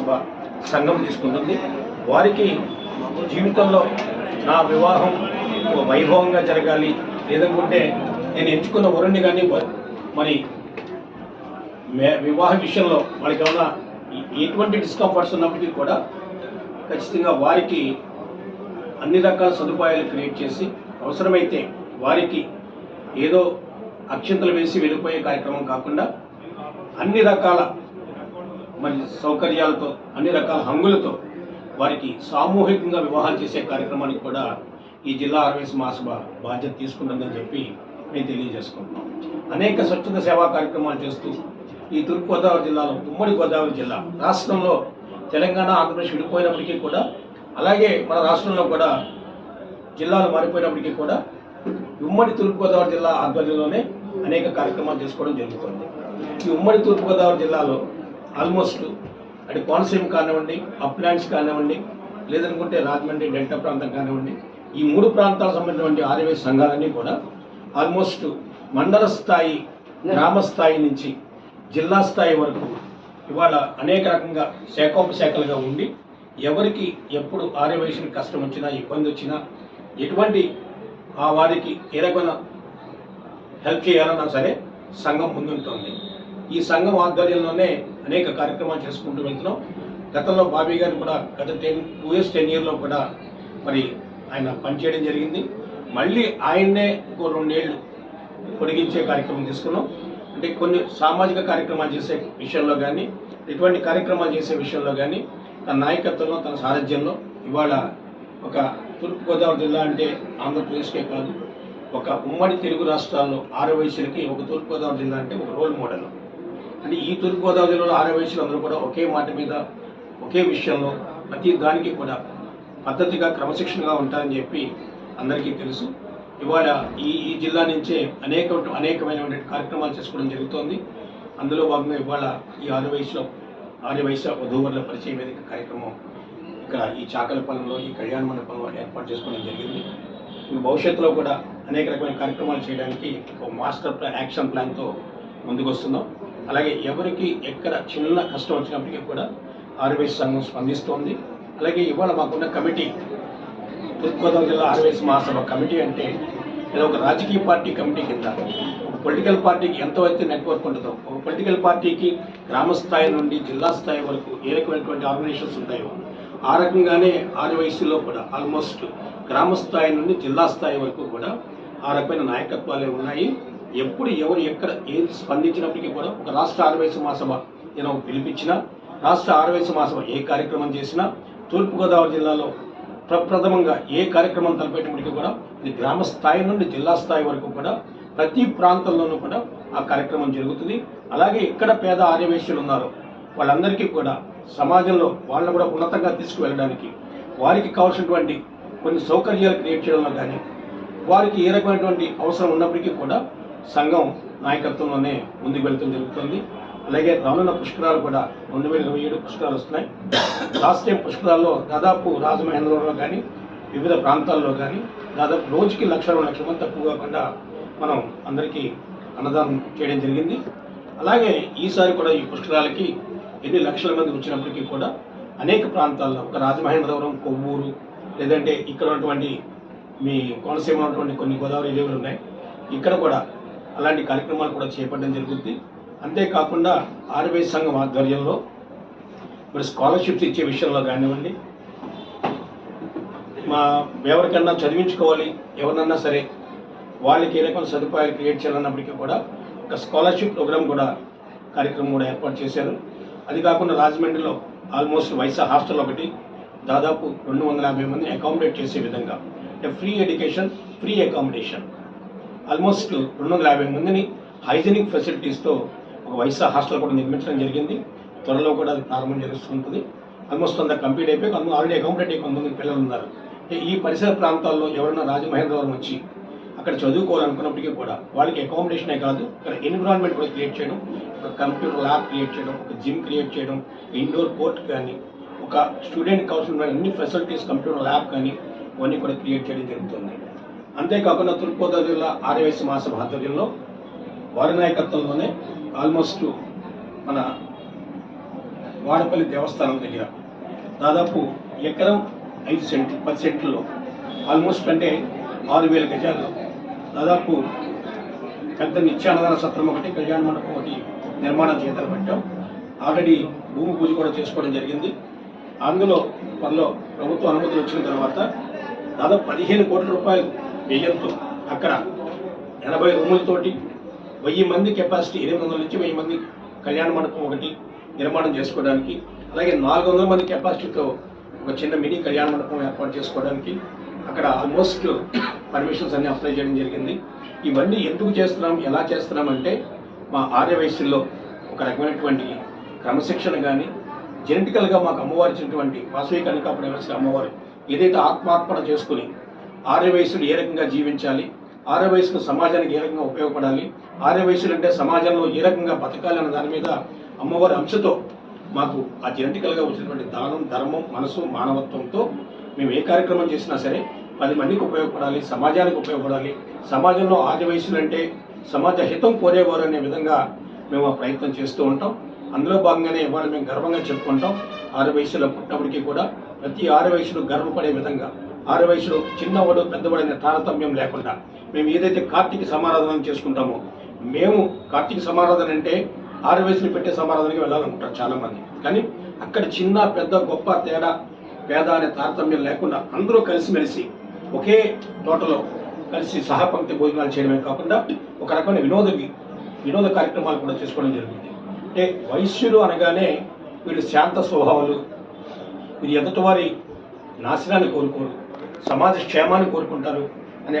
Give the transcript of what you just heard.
సభ సంఘం తీసుకుంటుంది. వారికి జీవితంలో నా వివాహం ఒక వైభవంగా జరగాలి. లేదనుకుంటే నేను ఎంచుకున్న వరుణ్ణి కానీ మరి మే- వివాహ విషయంలో వాళ్ళకి ఏమైనా ఎటువంటి డిస్కంఫర్ట్స్ ఉన్నప్పటికీ కూడా ఖచ్చితంగా వారికి అన్ని రకాల సదుపాయాలు క్రియేట్ చేసి అవసరమైతే వారికి ఏదో అక్షంతలు వేసి వెళ్ళిపోయే కార్యక్రమం కాకుండా అన్ని రకాల మరి సౌకర్యాలతో అన్ని రకాల హంగులతో వారికి సామూహికంగా వివాహాలు చేసే కార్యక్రమానికి కూడా ఈ జిల్లా ఆర్వీఎస్ మహాసభ బాధ్యత తీసుకుంటుందని చెప్పి మేము తెలియజేసుకుంటున్నాం అనేక స్వచ్ఛత సేవా కార్యక్రమాలు చేస్తూ ఈ తూర్పుగోదావరి జిల్లాలో ఉమ్మడి గోదావరి జిల్లా రాష్ట్రంలో తెలంగాణ ఆంధ్రప్రదేశ్ విడిపోయినప్పటికీ కూడా అలాగే మన రాష్ట్రంలో కూడా జిల్లాలు మారిపోయినప్పటికీ కూడా ఉమ్మడి తూర్పుగోదావరి జిల్లా ఆధ్వర్యంలోనే అనేక కార్యక్రమాలు చేసుకోవడం జరుగుతుంది. ఈ ఉమ్మడి తూర్పుగోదావరి జిల్లాలో ఆల్మోస్ట్ అటు కోనసీమ కానివ్వండి అప్లాండ్స్ కానివ్వండి లేదనుకుంటే రాజమండ్రి డెల్టా ప్రాంతం కానివ్వండి ఈ మూడు ప్రాంతాలకు సంబంధించినటువంటి ఆర్యవై సంఘాలన్నీ కూడా ఆల్మోస్ట్ మండల స్థాయి గ్రామ స్థాయి నుంచి జిల్లా స్థాయి వరకు ఇవాళ అనేక రకంగా శాఖోపశాఖలుగా ఉండి ఎవరికి ఎప్పుడు ఆర్యవైశ్యునికి కష్టం వచ్చినా ఇబ్బంది వచ్చినా ఎటువంటి ఆ వారికి ఏ రకమైన హెల్ప్ చేయాలన్నా సరే సంఘం ముందుంటుంది. ఈ సంఘం ఆధ్వర్యంలోనే అనేక కార్యక్రమాలు చేసుకుంటూ వెళ్తున్నాం. గతంలో బాబీ గారు కూడా గత టెన్ టూ ఇయర్స్ టెన్ ఇయర్లో కూడా మరి ఆయన పనిచేయడం జరిగింది. మళ్ళీ ఆయన్నే ఇంకో రెండేళ్ళు పొడిగించే కార్యక్రమం తీసుకున్నాం. అంటే కొన్ని సామాజిక కార్యక్రమాలు చేసే విషయంలో కానీ ఇటువంటి కార్యక్రమాలు చేసే విషయంలో కానీ తన నాయకత్వంలో తన సారథ్యంలో ఇవాళ ఒక తూర్పుగోదావరి జిల్లా అంటే ఆంధ్రప్రదేశ్కే కాదు ఒక ఉమ్మడి తెలుగు రాష్ట్రాల్లో ఆరు వయసులకి ఒక తూర్పుగోదావరి జిల్లా అంటే ఒక రోల్ మోడల్. అంటే ఈ తూర్పుగోదావరి జిల్లాలో ఆరు అందరూ కూడా ఒకే మాట మీద ఒకే విషయంలో ప్రతి దానికి కూడా పద్ధతిగా క్రమశిక్షణగా ఉంటారని చెప్పి అందరికీ తెలుసు. ఇవాళ ఈ ఈ జిల్లా నుంచే అనేక అనేకమైనటువంటి కార్యక్రమాలు చేసుకోవడం జరుగుతోంది. అందులో భాగంగా ఇవాళ ఈ ఆరు వయసులో వధూవరుల పరిచయ వేదిక కార్యక్రమం ఇక్కడ ఈ చాకలపాలెంలో ఈ కళ్యాణ మండపంలో ఏర్పాటు చేసుకోవడం జరిగింది. భవిష్యత్తులో కూడా అనేక రకమైన కార్యక్రమాలు చేయడానికి ఒక మాస్టర్ ప్లాన్ యాక్షన్ ప్లాన్తో ముందుకు వస్తున్నాం అలాగే ఎవరికి ఎక్కడ చిన్న కష్టం వచ్చినప్పటికీ కూడా ఆర్వైస్ సంఘం స్పందిస్తోంది. అలాగే ఇవాళ మాకున్న కమిటీ తూర్పుగోదావరి జిల్లా ఆర్వైస్ మహాసభ కమిటీ అంటే ఇది ఒక రాజకీయ పార్టీ కమిటీ కింద. ఒక పొలిటికల్ పార్టీకి ఎంతవైతే నెట్వర్క్ ఉంటుందో ఒక పొలిటికల్ పార్టీకి గ్రామ స్థాయి నుండి జిల్లా స్థాయి వరకు ఏ రకమైనటువంటి ఆర్గనైజేషన్స్ ఉంటాయో ఆ రకంగానే ఆర్వైసీలో కూడా ఆల్మోస్ట్ గ్రామ స్థాయి నుండి జిల్లా స్థాయి వరకు కూడా ఆ రకమైన నాయకత్వాలే ఉన్నాయి. ఎప్పుడు ఎవరు ఎక్కడ ఏది స్పందించినప్పటికీ కూడా ఒక రాష్ట్ర ఆరవేశ మహాసభ నేను పిలిపించినా రాష్ట్ర ఆరవేశ మహాసభ ఏ కార్యక్రమం చేసినా తూర్పుగోదావరి జిల్లాలో ప్రప్రథమంగా ఏ కార్యక్రమం తలపెట్టినప్పటికీ కూడా ఇది గ్రామ స్థాయి నుండి జిల్లా స్థాయి వరకు కూడా ప్రతి ప్రాంతంలోనూ కూడా ఆ కార్యక్రమం జరుగుతుంది. అలాగే ఎక్కడ పేద ఆర్యవేశ్యులు ఉన్నారో వాళ్ళందరికీ కూడా సమాజంలో వాళ్ళని కూడా ఉన్నతంగా తీసుకువెళ్ళడానికి వారికి కావాల్సినటువంటి కొన్ని సౌకర్యాలు క్రియేట్ చేయడంలో కానీ వారికి ఏ రకమైనటువంటి అవసరం ఉన్నప్పటికీ కూడా సంఘం నాయకత్వంలోనే ముందుకు వెళ్తూ జరుగుతుంది. అలాగే రానున్న పుష్కరాలు కూడా రెండు వేల ఇరవై ఏడు పుష్కరాలు వస్తున్నాయి. లాస్ట్ టైం పుష్కరాల్లో దాదాపు రాజమహేంద్రవరంలో కానీ వివిధ ప్రాంతాల్లో కానీ దాదాపు రోజుకి లక్ష రెండు లక్షల మంది తక్కువ కాకుండా మనం అందరికీ అన్నదానం చేయడం జరిగింది. అలాగే ఈసారి కూడా ఈ పుష్కరాలకి ఎన్ని లక్షల మంది వచ్చినప్పటికీ కూడా అనేక ప్రాంతాల్లో ఒక రాజమహేంద్రవరం కొవ్వూరు లేదంటే ఇక్కడ ఉన్నటువంటి మీ కోనసీమ ఉన్నటువంటి కొన్ని గోదావరి రేవులు ఉన్నాయి. ఇక్కడ కూడా అలాంటి కార్యక్రమాలు కూడా చేపట్టడం జరుగుతుంది అంతేకాకుండా ఆర్బీఐ సంఘం ఆధ్వర్యంలో మరి స్కాలర్షిప్స్ ఇచ్చే విషయంలో కానివ్వండి మా ఎవరికన్నా చదివించుకోవాలి ఎవరినన్నా సరే వాళ్ళకి ఏ రకమైన సదుపాయాలు క్రియేట్ చేయాలన్నప్పటికీ కూడా ఒక స్కాలర్షిప్ ప్రోగ్రామ్ కూడా కార్యక్రమం కూడా ఏర్పాటు చేశారు. అది కాకుండా రాజమండ్రిలో ఆల్మోస్ట్ వైసా హాస్టల్ ఒకటి దాదాపు రెండు వందల యాభై మందిని అకామిడేట్ చేసే విధంగా free education free accommodation. Almost రెండు వందల యాభై మందిని హైజీనిక్ ఫెసిలిటీస్తో ఒక వైసా హాస్టల్ కూడా నిర్మించడం జరిగింది. త్వరలో కూడా అది ప్రారంభం జరుగుతుంటుంది. ఆల్మోస్ట్ అంతా కంప్లీట్ అయిపోయి కొంత ఆల్రెడీ అకామిడేట్ అయ్యి కొంతమంది పిల్లలు ఉన్నారు. ఈ పరిసర ప్రాంతాల్లో ఎవరైనా రాజమహేంద్రవరం వచ్చి అక్కడ చదువుకోవాలనుకున్నప్పటికీ కూడా వాళ్ళకి అకామిడేషనే కాదు ఇక్కడ ఎన్విరాన్మెంట్ కూడా క్రియేట్ చేయడం ఒక కంప్యూటర్ ల్యాబ్ క్రియేట్ చేయడం ఒక జిమ్ క్రియేట్ చేయడం ఇండోర్ కోర్ట్ కానీ ఒక స్టూడెంట్ కావాల్సిన అన్ని ఫెసిలిటీస్ కంప్యూటర్ ల్యాబ్ కానీ ఇవన్నీ కూడా క్రియేట్ చేయడం జరుగుతుంది. అంతేకాకుండా తూర్పుగోదావరి జిల్లా ఆర్యవైశ్య మాస ఆధ్వర్యంలో వారి నాయకత్వంలోనే ఆల్మోస్ట్ మన వాడపల్లి దేవస్థానం దగ్గర దాదాపు ఎకరం ఐదు సెంట్ పది సెంట్లలో ఆల్మోస్ట్ అంటే ఆరు వేల గజాల్లో దాదాపు పెద్ద నిత్యాన్నదాన సత్రం ఒకటి కళ్యాణ మండపం ఒకటి నిర్మాణం చేతలు పెట్టాం. ఆల్రెడీ భూమి పూజ కూడా చేసుకోవడం జరిగింది. అందులో త్వరలో ప్రభుత్వ అనుమతులు వచ్చిన తర్వాత దాదాపు పదిహేను కోట్ల రూపాయలు వ్యయంతో అక్కడ ఎనభై రూములతోటి వెయ్యి మంది కెపాసిటీ ఎనిమిది వందల నుంచి వెయ్యి మంది కళ్యాణ మండపం ఒకటి నిర్మాణం చేసుకోవడానికి అలాగే నాలుగు వందల మంది కెపాసిటీతో ఒక చిన్న మినీ కళ్యాణ మండపం ఏర్పాటు చేసుకోవడానికి అక్కడ ఆల్మోస్ట్ పర్మిషన్స్ అన్ని అప్లై చేయడం జరిగింది. ఇవన్నీ ఎందుకు చేస్తున్నాం ఎలా చేస్తున్నాం అంటే మా ఆర్య వయస్సుల్లో ఒక రకమైనటువంటి క్రమశిక్షణ కానీ జెనెటికల్గా మాకు అమ్మవారు ఇచ్చినటువంటి వాసవి కనుక వేసిన అమ్మవారు ఏదైతే ఆత్మార్పణ చేసుకుని ఆర్య వయసులు ఏ రకంగా జీవించాలి? ఆర్య వయసులు సమాజానికి ఏ రకంగా ఉపయోగపడాలి? ఆర్య వయసులు అంటే సమాజంలో ఏ రకంగా బతకాలి అన్న దాని మీద అమ్మవారి అంశతో మాకు ఆ జెనెటికల్గా వచ్చినటువంటి దానం ధర్మం మనసు మానవత్వంతో మేము ఏ కార్యక్రమం చేసినా సరే పది మందికి ఉపయోగపడాలి సమాజానికి ఉపయోగపడాలి. సమాజంలో ఆది వయసులు అంటే సమాజ హితం కోరేవారు అనే విధంగా మేము ఆ ప్రయత్నం చేస్తూ ఉంటాం. అందులో భాగంగానే ఇవాళ మేము గర్వంగా చెప్పుకుంటాం. ఆరు వయసులో పుట్టినప్పటికీ కూడా ప్రతి ఆరు వయసులో గర్వపడే విధంగా ఆరు వయసులో చిన్నవాడు పెద్దవాడైన తారతమ్యం లేకుండా మేము ఏదైతే కార్తీక సమారాధన చేసుకుంటామో మేము కార్తీక సమారాధన అంటే ఆరు వయసులు పెట్టే సమారాధనకి వెళ్ళాలనుకుంటారు చాలామంది. కానీ అక్కడ చిన్న పెద్ద గొప్ప తేడా పేద అనే తారతమ్యం లేకుండా అందరూ కలిసిమెలిసి ఒకే తోటలో కలిసి సహపంక్తి భోజనాలు చేయడమే కాకుండా ఒక రకమైన వినోద వినోద కార్యక్రమాలు కూడా చేసుకోవడం జరిగింది. అంటే వైశ్యులు అనగానే వీళ్ళు శాంత స్వభావాలు వీరు ఎదుటివారి నాశనాన్ని కోరుకోరు. సమాజ క్షేమాన్ని కోరుకుంటారు.